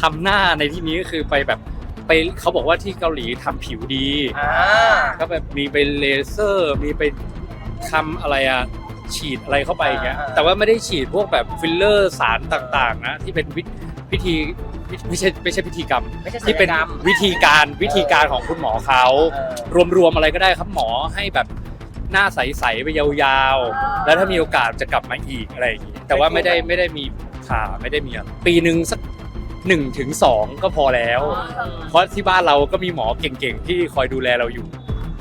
ทำหน้าในที่นี้ก็คือไปแบบไปเขาบอกว่าที่เกาหลีทำผิวดีอ่าก็แบบมีไปเลเซอร์ มีไปทำอะไรอะฉีดอะไรเข้าไปอย่างเงี้ยอ่าแต่ว่าไม่ได้ฉีดพวกแบบฟิลเลอร์สารต่างๆนะที่เป็นวิพิธีวิไม่ใช่ไม่ใช่พิธีกรรมไม่ใช่ศัลที่ยเป็นกรรมวิธีการวิธีการของคุณหมอเขาเออรวมๆอะไรก็ได้ครับหมอให้แบบหน้าใสๆไปยาวๆ แล้วถ้ามีโอกาสจะกลับมาอีกอะไรอย่างงี้แต่ว่าไม่ได้ไม่ได้มีผ่าไม่ได้มีอะไรปีหนึ่งสัก หนึ่งถึงสองก็พอแล้ว เพราะที่บ้านเราก็มีหมอเก่งๆ ที่คอยดูแลเราอยู่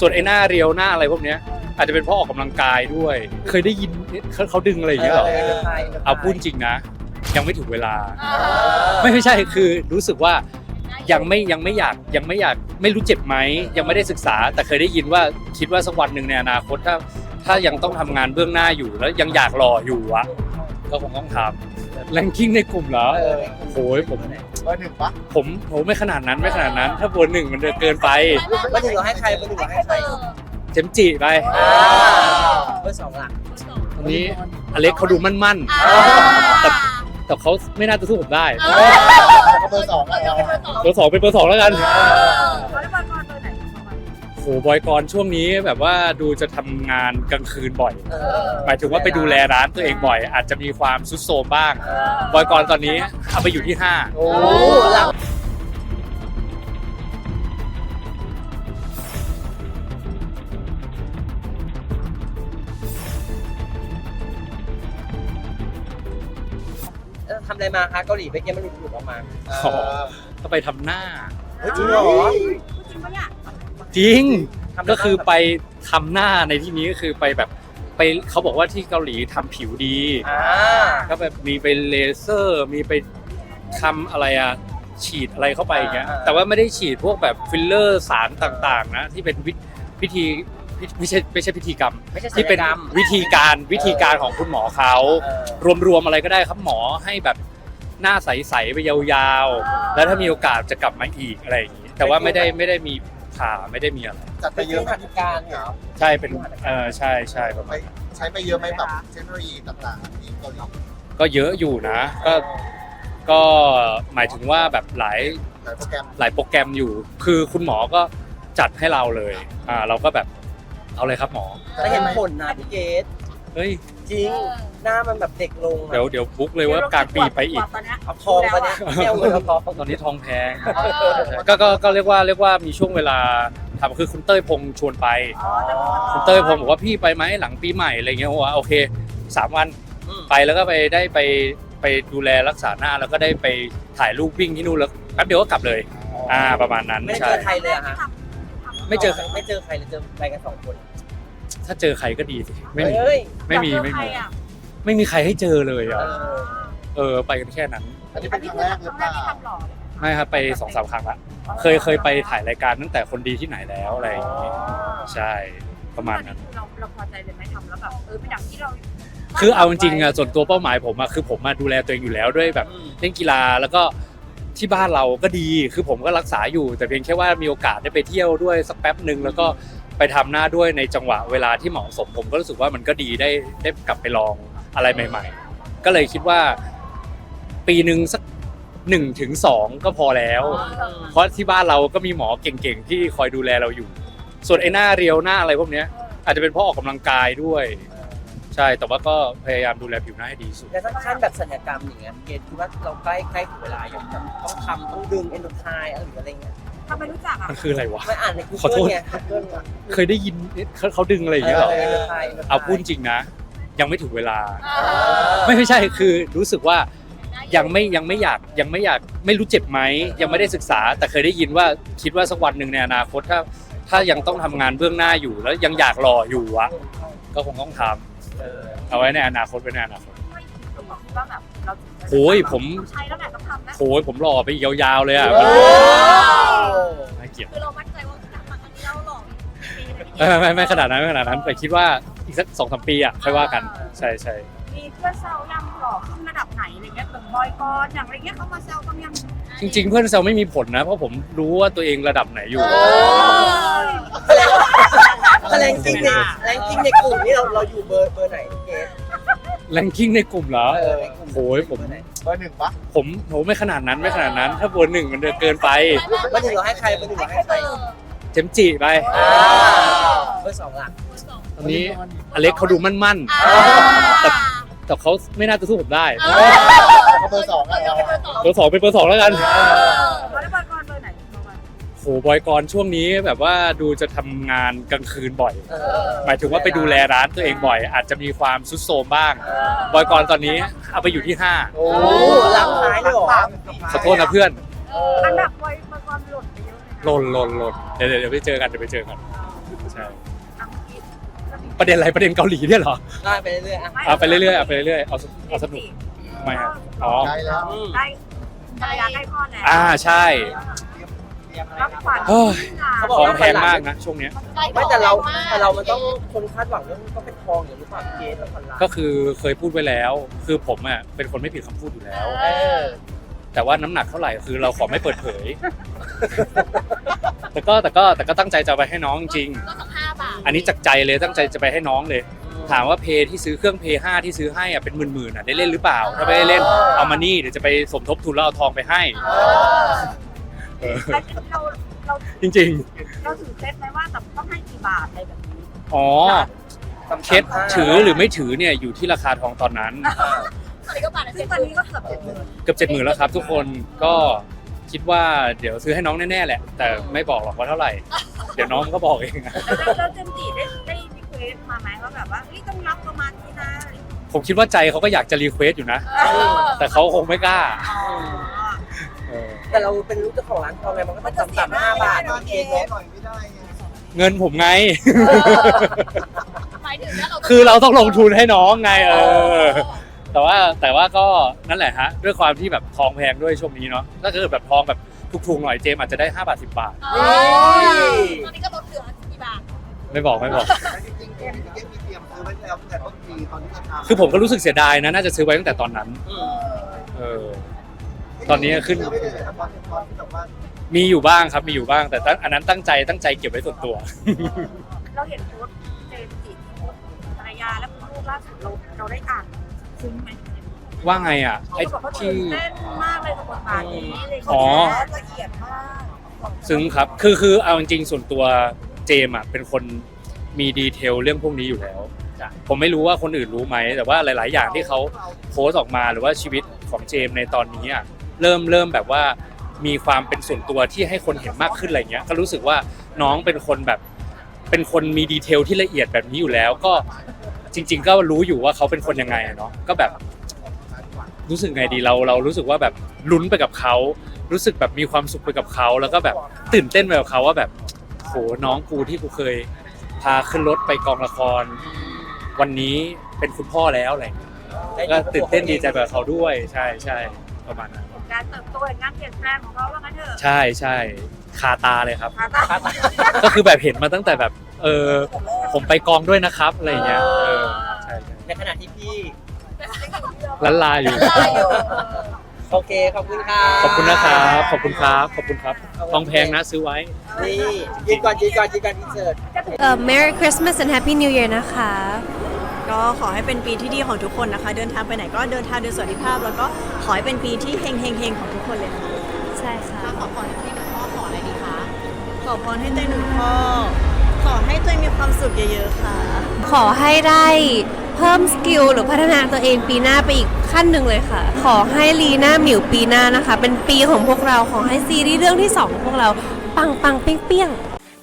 ส่วนไอ้หน้าเรียวหน้าอะไรพวกเนี้ย อาจจะเป็นเพราะออกกำลังกายด้วย เคยได้ยินเขาเขาดึงอะไรอย่างเงี้ยเหรอเออเอาพูดจริงนะ ยังไม่ถึงเวลาเออไม่ไม่ใช่คือรู้สึกว่ายังไม่ยังไม่อยากยังไม่อยากไม่รู้เจ็บไหมยังไม่ได้ศึกษา แต่เคยได้ยินว่าคิดว่าสักวันหนึ่งในอนาคตถ้าถ้ายังต้องทำงานเบื้องหน้าอยู่แล้วยังอยากรออยู่อะ ก็คงต้องทำแรงกิ้งในกลุ่มเหรอเออ โอ้ยผม เบอร์หนึ่งปะผมผมไม่ขนาดนั้นไม่ขนาดนั้น ถ้าเบอร์หนึ่งมันจะเกินไปเบอร์หนึ่งเราให้ใครเบอร์หนึ่งเราให้ใครเจมส์จิไปอ่าเบอร์สองล่ะตอนนี้อเล็กเขาดูมั่นๆอ่าแต่แต่เขาไม่น่าจะสู้ผมได้เออเบอร์สองแล้วเบอร์สองเป็นเบอร์สองแล้วกันเขาได้บอ บอยกรช่วงนี้แบบว่าดูจะทำงานกลางคืนบ่อย เออหมายถึงว่าไปดูแลร้านตัวเองบ่อย อาจจะมีความซุดโทรมบ้าง บอยกรตอนนี้เอาไปอยู่ที่5โอ้หลังเออทำอะไรมาคะเกาหลีไปเกมมันหลุดหลุดออกมาอ๋อก็ไปทำหน้า เฮ้ยจริงเหรอจริงปะเนี่ย จริงทำะรก็คือบ้างไปทำหน้าในที่นี้ก็คือไปแบบไปเขาบอกว่าที่เกาหลีทำผิวดี อ่าก็แบบมีไปเลเซอร์มีไปทำอะไรอะฉีดอะไรเข้าไปอย่างเงี้ยอ่าแต่ว่าไม่ได้ฉีดพวกแบบฟิลเลอร์สารต่างๆนะที่เป็นวิพิธีพิไม่ใช่ไม่ใช่พิธีกรรม ไม่ใช่ศัลที่ยเป็นกรรม วิธีการวิธีการของคุณหมอเขา เออรวมๆอะไรก็ได้ครับหมอให้แบบหน้าใสๆไปยาวๆ แล้วถ้ามีโอกาสจะกลับมาอีกอะไรอย่างงี้แต่ว่าไม่ได้ไม่ได้มี ผ่าไม่ได้มีอะไรจัดไปเป็นเยเรื่ออะงไหมหัตถการเหรอใช่เป็นเออใช่ใช่ประไปมาณใช้ไปเยอะไหมแบบเทคโนโลยีต่างๆที่เกาหลีก็เยอะอยู่นะ ก็ก็หมายถึงว่าแบบหลาย หลายโปรแกรมหลายโปรแกรมอยู่ คือคุณหมอก็จัดให้เราเลย อ่า เราก็แบบ เอาเลยครับหมอ แต่เห็นผลนะพี่เกดเฮ้ย จริง หน้ามันแบบเด็กลงอะเดี๋ยวเดี๋ยวบุ๊กเลยว่ากลางปีไปอีก ตอนเนี้ย เอาทองมาเนี่ยไม่เอาเงินเอาทองตอนนี้ทองแพงก็ก็ก็เรียกว่าเรียกว่ามีช่วงเวลาทำคือคุณเต้ยพงษ์ชวนไป อ๋อแต่ว่า คุณเต้ยผมบอกว่าพี่ไปไหมหลังปีใหม่อะไรเงี้ยผมว่าโอเคสามวันอืมไปแล้วก็ไปได้ไปไปดูแลรักษาหน้าแล้วก็ได้ไปถ่ายรูปวิ่งที่นู่นแล้วแป๊บเดียวก็กลับเลย อ่าประมาณนั้นไม่ได้ใช่เจอใครเลยอะฮะไม่เจอ ไม่เจอใครเลยเจอไปกันสองคน ถ้าเจอใครก็ดีสิไม่มีเฮ้ยไม่มีอยากเจอไม่ใครมีอะไม่มีใครให้เจอเลยเออะอเออ ไปกันแค่นั้น อันนี้อัเป็นนนี้ครั้งคือแรกคหรือรั้งเปแรกล่าที่ทำหล่อเลยไม่ครับ ไปสองสามครั้งละ เคย เคยไปถ่ายรายการตั้งแต่คนดีที่ไหนแล้วอะไรอย่างงี้ ใช่ ประมาณนั้น เราเราพอใจเลยไหมทำแล้วแบบเออเป็นอย่างที่เราคือเอาจริงๆอะส่วนตัวเป้าหมายผมอะคือผมมาดูแลตัวเองอยู่แล้วด้วยแบบอืมเล่นกีฬาแล้วก็ที่บ้านเราก็ดีคือผมก็รักษาอยู่ แต่เพียงแค่ว่ามีโอกาสได้ไปเที่ยวด้วยสักแป๊บหนึ่งแล้วก็ ไปทำหน้าด้วยในจังหวะเวลาที่เหมาะสมผมก็รู้สึกว่ามันก็ดีได้ได้กลับไปลองอะไรใหม่ ๆ ก็เลยคิดว่า ปีหนึ่งสักหนึ่งถึงสองก็พอแล้ว เพราะที่บ้านเราก็มีหมอเก่งๆ ที่คอยดูแลเราอยู่ ส่วนไอ้หน้าเรียวหน้าอะไรพวกเนี้ย อาจจะเป็นเพราะออกกำลังกายด้วย ใช่แต่ว่าก็พยายามดูแลผิวหน้าให้ดีที่สุดแล้วถ้าขั้นแบบสัญญกรรมอย่างเงี้ยเกดคิดว่าเราใกล้ใกล้ถึงเวลาอย่างแบบต้องทำต้องดึงเอนโดไทน์หรืออะไรเงี้ย ทำไมรู้จักอะมันคืออะไรวะไม่อ่านในขอโท Google ษไง Google ไงเคยได้ยินเขาเขาดึงอะไรอย่างเงี้ยเหรอ เอนโดไทน์เอาพูดจริงนะ ยังไม่ถึงเวลาเออไม่ไม่ใช่คือรู้สึกว่ายังไม่ยังไม่อยากยังไม่อยากไม่รู้เจ็บไหมยังไม่ได้ศึกษา แต่เคยได้ยินว่าคิดว่าสักวันหนึ่งในอนาคตถ้า ถ้ายังต้องทำงานเบื้องหน้าอยู่แล้วยังอยากรออยู่อะก็คงต้องทำเออเอาไว้ในอนาคตไว้ในอนาคต ไม่ผมบอกว่าแบบ เราโอ้ยผม ใช้แล้วแหละต้องทำนะ โอ้ยผมรอไปอีกยาวๆเลยอะโอ้น่าเกลียดคือเรามั่นใจว่าหลังจากนี้เราหล่อปีเลยพี่ไม่ไม่ไม่ไม่ขนาดนั้นไม่ขนาดนั้น แต่คิดว่าอีกสักสองสามปีอะค่อยว่ากันใช่ใช่มีเพื่อนแซวยังหล่อขึ้นระดับไหนอะไรเงี้ยแบบบอยกรอย่างไรเงี้ยเขามาแซวกันยังจริง ๆ เพื่อนแซวไม่มีผลนะ เพราะผมรู้ว่าตัวเองระดับไหนอยู่โอ้ยถ้าแรงจริงในแรงจริงในกลุ่มนี่เราเราอยู่เบอร์เบอร์ไหนเกด แรงกิ้งในกลุ่มเหรอเออในกลุ่ม โอ้ยผม เบอร์หนึ่งปะผมโหไม่ขนาดนั้นไม่ขนาดนั้น ถ้าเบอร์หนึ่งมันเกินไป เบอร์หนึ่งเราให้ใครเบอร์หนึ่งเราให้ใครเจมส์จิไป อ่าเบอร์สองล่ะตอนนี้อเล็กเขาดูมั่นๆอ่าแต่แต่เขาไม่น่าจะสู้ผมได้เอเบอร์สองอะเบอร์สองเป็นเบอร์สองแล้วกันแล้ว บอยกรช่วงนี้แบบว่าดูจะทำงานกลางคืนบ่อย เออหมายถึงว่าไปดูแลร้านตัวเองบ่อย อาจจะมีความซุดโทรมบ้าง บอยกรตอนนี้เอาไปอยู่ที่โอ้หลังท้ายเลยเหรอ5ขอโทษนะเพื่อนอันดับบอยบอยกรหล่นไปเยอะเลยนะหล่นหล่นหล่นเดี๋ยวเดี๋ยวเดี๋ยวไปเจอกันเดี๋ยวไปเจอกันใช่อะเมื่อกี้ประเด็นอะไรประเด็นเกาหลีเนี่ยเหรอได้ไปเรื่อยๆอะเอาไปเรื่อยๆเอาไปเรื่อยๆเอาสเอาสนุกทำไมครับอ๋อได้แล้ว ได้ภรรยาได้พ่อแล้วอ่าใช่ รับขวัญเฮ้ย เขาบอกของว่า แพงมากนะช่วงเนี้ย ไม่แต่เราแต่เรามันต้องคนคาดหวังเรื่องก็เป็นทองอย่างหรือเปล่าเกณฑ์ละพันล้านก็คือเคยพูดไว้แล้ว คือผมอะเป็นคนไม่ผิดคำพูดอยู่แล้ว เออแต่ว่าน้ำหนักเท่าไหร่คือเราขอไม่เปิดเผย แต่ก็แต่ก็แต่ก็ตั้งใจจะเอาไปให้น้องจริง ก็สักห้าบาทอันนี้จากใจเลยตั้งใจจะไปให้น้องเลย ถามว่าเพย์ที่ซื้อเครื่องเพย์ห้าที่ซื้อให้อะเป็นหมื่นๆอะได้เล่นหรือเปล่า ถ้าไม่ได้เล่นเอามานี่เดี๋ยวจะไปสมทบทุนแล้วเอาทองไปให้ เออ แล้วเราเราจริง เราถือเคล็ดไหมว่าแบบต้องให้กี่บาทอะไรแบบนี้ๆ อ๋อต่ำๆเคสถือหรือไม่ถือเนี่ยอยู่ที่ราคาทองตอนนั้น ตอนนี้ก็บาทละซึ่เจ็งดตอนนี้ก็เกือบเจ็ดหมื่นเกือบเจ็ดหมื่นแล้วครับ ทุกคนก็คิดว่าเดี๋ยวซื้อให้น้องแน่ๆแหละ แต่ไม่บอกหรอกว่าเท่าไหร่ เดี๋ยวน้องก็บอกเองอะแล้วแล้วเจมส์จีได้ได้รีเควสมาไหมว่าแบบว่าเฮ้ยต้องรับประมาณนี้นะอะไรอย่างเงี้ยผมคิดว่าใจเขาก็อยากจะรีเควสอยู่นะแต่เขาคงไม่กล้า อ๋อเออ แต่เราเป็นลูกเจ้าของร้านทองไงมันก็ต้องต่ำๆห้าบาทตอนเองหน่อยไม่ได้ไงเงินผมไง หมายถึงว่าเราคือเราต้องลงทุนให้น้องไงเออ แต่ว่าแต่ว่าก็นั่นแหละฮะด้วยความที่แบบทองแพงด้วยช่วงนี้เนาะถ้าเกิดแบบทองแบบถูกๆหน่อยเจมส์อาจจะได้5บาท10บาท เออตอนนี้ก็ลดเหลือกี่บาทไม่บอกไม่บอกจริงๆจริงๆเก็บมีเตรียมซื้อไว้แล้วตั้งแต่ต้นปีตอนที่จะทำคือผมก็รู้สึกเสียดายนะน่าจะซื้อไว้ตั้งแต่ตอนนั้น เออ ตอนนี้ขึ้นซื้อไม่ได้เลยครับตอนตอนที่แบบว่ามีอยู่บ้างครับมีอยู่บ้างแต่ตั้งอันนั้นตั้งใจตั้งใจเก็บไว้ส่วนตัว เราเห็นโพสต์เจมส์จีโพสต์ภรรยาและรูปล่าสุดเราเราได้อ่านคุ้มไหมว่าไงอะไอ้เขาบอกว่าที่ ตื่นเต้นมากเลยกับบทบาทนี้เลยอ๋อละเอียดมากซึ้งครับ คือคือเอาจริงๆส่วนตัวเจมส์อะเป็นคนมีดีเทลเรื่องพวกนี้อยู่แล้ว ผมไม่รู้ว่าคนอื่นรู้ไหม แต่ว่าหลาย ๆ อย่างที่เขาโพสต์ออกมาหรือว่าชีวิตของเจมส์ในตอนนี้อะ เริ่มเริ่มแบบว่ามีความเป็นส่วนตัวที่ให้คนเห็นมากขึ้นอะไรเงี้ยก็รู้สึกว่าน้องเป็นคนแบบ เป็นคนมีดีเทลที่ละเอียดแบบนี้อยู่แล้วก็จริง ๆ ก็รู้อยู่ว่าเขาเป็นคนยังไงอะเนาะก็แบบ รู้สึกไงดีเราเรารู้สึกว่าแบบลุ้นไปกับเขารู้สึกแบบมีความสุขไปกับเขาแล้วก็แบบตื่นเต้นไปกับเขาว่าแบบโหน้องกูที่กูเคย พาขึ้นรถไปกองละคร วันนี้เป็นคุณพ่อแล้วอะไรอย่างเงี้ยก็ตื่นเต้นดีใจไปกับเขาด้วย ใช่ใช่ประมาณนั้น การเติบโตแห่งการเปลี่ยนแปลงของเขาว่างั้นเถอะใช่ใช่คาตาเลยครับค่ะตาก็คือแบบเห็นมาตั้งแต่แบบ เออผมไปกองด้วยนะครับอะไรอย่างเงี้ยเออใช่ใช่ในขณะที่พี่ลันลาอยู่ โอเค ขอบคุณค่ะขอบคุณนะครับ ขอบคุณครับ ขอบคุณครับ ทองแพงนะซื้อไว้ นี่ยืนก่อนยืนก่อนยืนก่อนอินเสิร์ต เอ่อ Merry Christmas and Happy New Year นะคะ ก็ขอให้เป็นปีที่ดีของทุกคนนะคะ เดินทางไปไหนก็เดินทางโดยสวัสดิภาพ แล้วก็ขอให้เป็นปีที่เฮงเฮงเฮงของทุกคนเลยนะคะใช่ค่ะขอพรให้หลวงพ่อขออะไรดีคะขอพรให้ตัวเองหนึ่งข้อขอให้ตัวเองมีความสุขเยอะๆค่ะ ขอให้ได้เพิ่มสกิลหรือพัฒนาตัวเองปีหน้าไปอีกขั้นหนึ่งเลยค่ะ ขอให้ลีน่าหมิวปีหน้านะคะ เป็นปีของพวกเราขอให้ซีรีส์เรื่องที่สองของพวกเราปังปังๆเปี้ยงเปี้ยงๆ